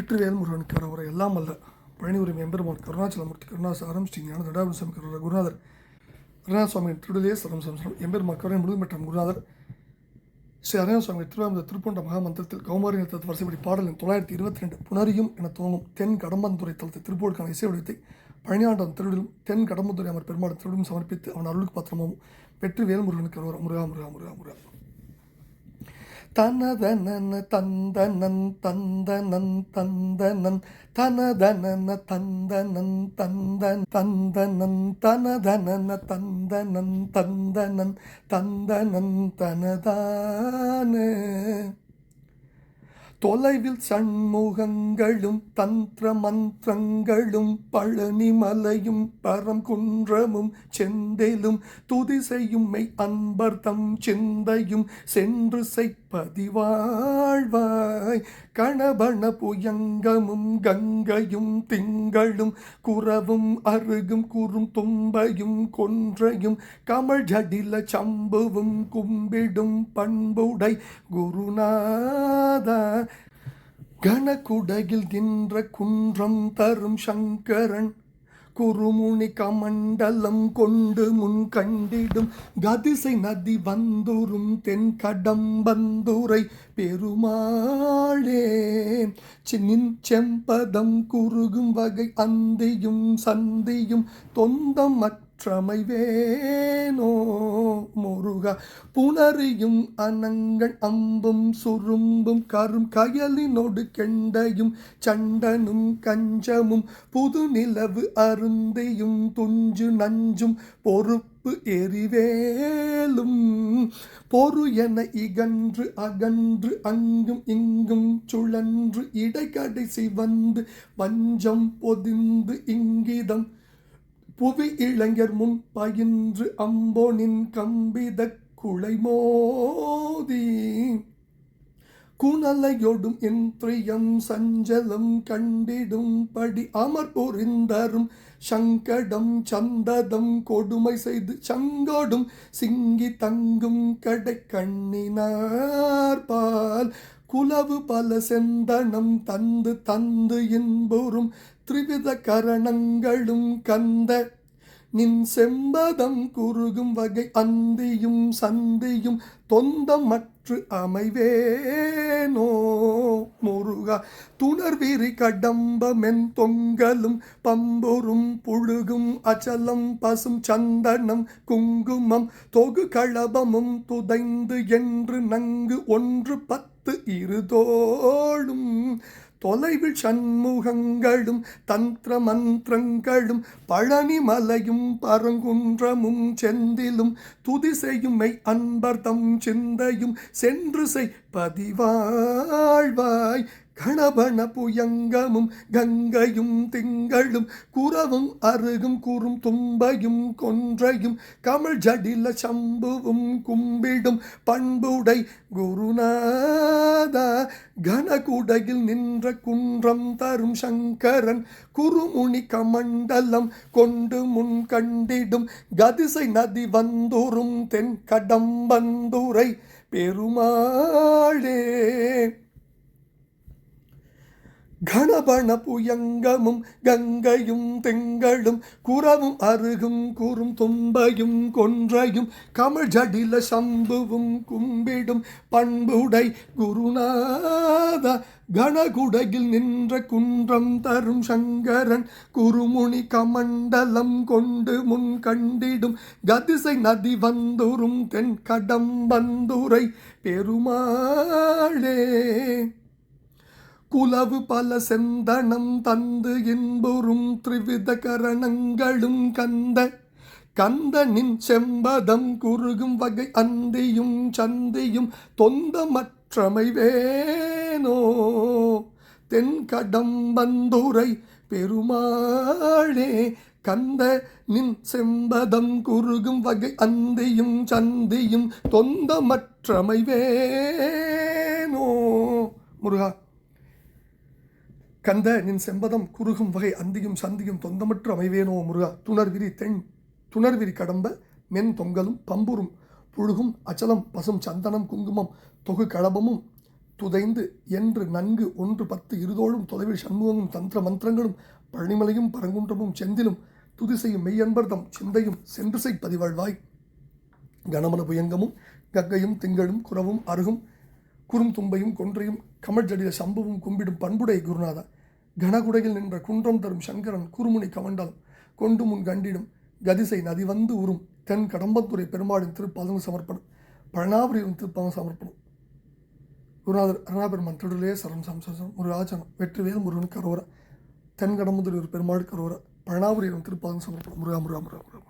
வெற்றிவேல் முருகனுக்கு அவரை எல்லாம் அல்ல. பழனி உரிமை எம்பெருமான் கருணாச்சலமூர்த்தி கருணாசாரம் ஸ்ரீ ஞான தடாபுர சுவாமி கருணா குருநாதர். அருணா சுவாமி திருடலே சரம் சம்சரம் எம்பெருமான் கருணை முழுதுமற்றம் குருநாதர். ஸ்ரீ அருணா சுவாமி திருவாரூர் திருப்பொண்ட மகாமந்திரத்தில் கௌமாரி நிறுத்தத்து வரிசைப்படி பாடலின் தொள்ளாயிரத்தி இருபத்தி ரெண்டு புனரியும் என துவங்கும் தென் கடம்பந்துறை தளத்தை திருப்பூருக்கான இசை வடிவத்தை பழனியாண்டம் திருவிடும் தென் கடம்பந்துறை அமர் பெருமாள் திருவிடும் சமர்ப்பித்து அவன் அருளுக்கு பாத்திரமும் வெற்றி வேல்முருகனுக்கு வருவார் முருகா முருகா முருகா முருகா. தனதனன தந்தனன் தந்தனன் தந்தனன் தனதனன தந்தனன் தந்தன் தந்தனன் தனதனன தந்தனன் தந்தனன் தந்தனன் தனதான தொலைவில் சண்முகங்களும் தந்திர மந்திரங்களும் பழனிமலையும் பரங்குன்றமும் செந்தேலும் துதி செய்யும் மெய் அன்பர் தம் சிந்தையும் சென்று செய்ப்பதிவாழ்வாய் கணபண புயங்கமும் கங்கையும் திங்களும் குறவும் அருகும் குறும் தும்பையும் கொன்றையும் கமழ் ஜடில சம்புவும் கும்பிடும் பண்புடை குருநாதா கணக்குடகில் தின்ற குன்றம் தரும் சங்கரன் குருமுனி கமண்டலம் கொண்டு முன் கண்டிடும் கதிசை நதி வந்துரும் தென் கடம்பந்துரை பெருமாளே சின்னின் செம்பதம் குறுகும் வகை அந்தியும் சந்தியும் தொந்தம் மற்ற மற்றமை வேணோ முருகா. புணரியும் அனங்கள் அம்பும் சுரும்பும் கரும் கயலினோடு கெண்டையும் சண்டனும் கஞ்சமும் புது நிலவு அருந்தையும் துஞ்சு நஞ்சும் பொறுப்பு எரிவேலும். பொறு என இகன்று அகன்று அங்கும் இங்கும் சுழன்று இடைக்கடைசி வந்து வஞ்சம் பொதிந்து இங்கிதம் புவி இளைஞர் முன் பயின்று அம்போனின் கம்பித குளைமோதி குணலையொடும் இன்றியம் சஞ்சலம் கண்டிடும் படி அமர் புரிந்தரும் சங்கடம் சந்ததம் கொடுமை செய்து சங்கோடும் சிங்கி தங்கும் கடை கண்ணினார்பால் குலவு பல செந்தனம் தந்து தந்து இன்புறும் த்ரிவித கரணங்களும் கந்த. நின் செம்பதம் குறுகும் வகை அந்தியும் சந்தியும் தொந்தமற்று அமைவேனோ. முருகா துணர்விரி கடம்பமென் தொங்கலும் பம்பொரும் புழுகும் அச்சலம் பசும் சந்தனம் குங்குமம் தொகு களபமும் துதைந்து என்று நங்கு ஒன்று பத்து இருதோளும். தொலைவில் சண்முகங்களும் தந்திர மந்திரங்களும் பழனி மலையும் பரங்குன்றமும் செந்திலும் துதி செய்யும் மெய் அன்பர் சிந்தையும் சென்று செய் பதிவாழ்வாய். கணபண புயங்கமும் கங்கையும் திங்களும் குறவும் அருகும் குறும் தும்பையும் கொன்றையும் கமல் ஜடில சம்புவும் கும்பிடும் பண்புடை குருநாதா. கனகுடையில் நின்ற குன்றம் தரும் சங்கரன் குருமுனி கமண்டலம் கொண்டு முன் கண்டிடும் கதிசை நதி வந்துரும் தென் கடம்பந்துரை பெருமாளே. கணபண புயங்கமும் கங்கையும் திங்களும் குறவும் அருகும் குறும் தும்பையும் கொன்றையும் கமிழ் ஜடில சம்புவும் கும்பிடும் பண்புடை குருநாத கணகுடையில் நின்ற குன்றம் தரும் சங்கரன் குருமுனி கமண்டலம் கொண்டு முன் கண்டிடும் கதிசை நதி வந்துரும் தென் கடம் கடம்பந்துரை பெருமாள் குலவு பல செந்தனம் தந்து இன்புறும் த்ரிவித கரணங்களும் கந்த. கந்தனின் செம்பதம் குறுகும் வகை அந்தியும் சந்தியும் தொந்தமற்றமை வேணோ. தென்கடம் வந்துரை பெருமாளே கந்த நின் செம்பதம் குறுகும் வகை அந்தியும் சந்தியும் தொந்தமற்றமை வேணோ. முருகா. கந்த நின் செம்பதம் குறுகும் வகை அந்தியும் சந்தியும் தொந்தமற்று அமைவேனோ முருகா? துணர்விரி தென் துணர்விரி கடம்ப மென் தொங்கலும் பம்புரும் புழுகும் அச்சலம் பசும் சந்தனம் குங்குமம் தொகு கடபமும் துதைந்து என்று நன்கு ஒன்று பத்து இருதோளும் தொலைவில் சண்முகமும் தந்திர மந்திரங்களும் பழனிமலையும் பரங்குன்றமும் செந்திலும் துதி செய்யும் மெய்யன்பர்தம் சிந்தையும் சென்றுசை பதிவாழ்வாய். கணமன புயங்கமும் கங்கையும் திங்களும் குரவும் அருகும் குறும் தும்பையும் கொன்றையும் கமழ்ஜடிய சம்புவும் கும்பிடும் பண்புடைய குருநாதா. கனகுடையில் நின்ற குன்றம் தரும் சங்கரன் குறுமுனி கமண்டலம். கொண்டு முன் கண்டிடும் கதிசை நதி வந்து உறும் தென் கடம்பத்துறை பெருமாளின் திருப்பாதம் சமர்ப்பணம். பழனாபுரியின் திருப்பாதம் சமர்ப்பணம். குருநாதர் அருணாபெருமான் திருடலே சரம் சம்சம் முருகாச்சனம் வெற்றிவேல் முருகன் கரோரா தென் கடம்பத்துறை ஒரு பெருமாள் கரோரா பழனாபுரியின் திருப்பாதம் சமர்ப்பணம். முருகா முருகா முருகா முருகா.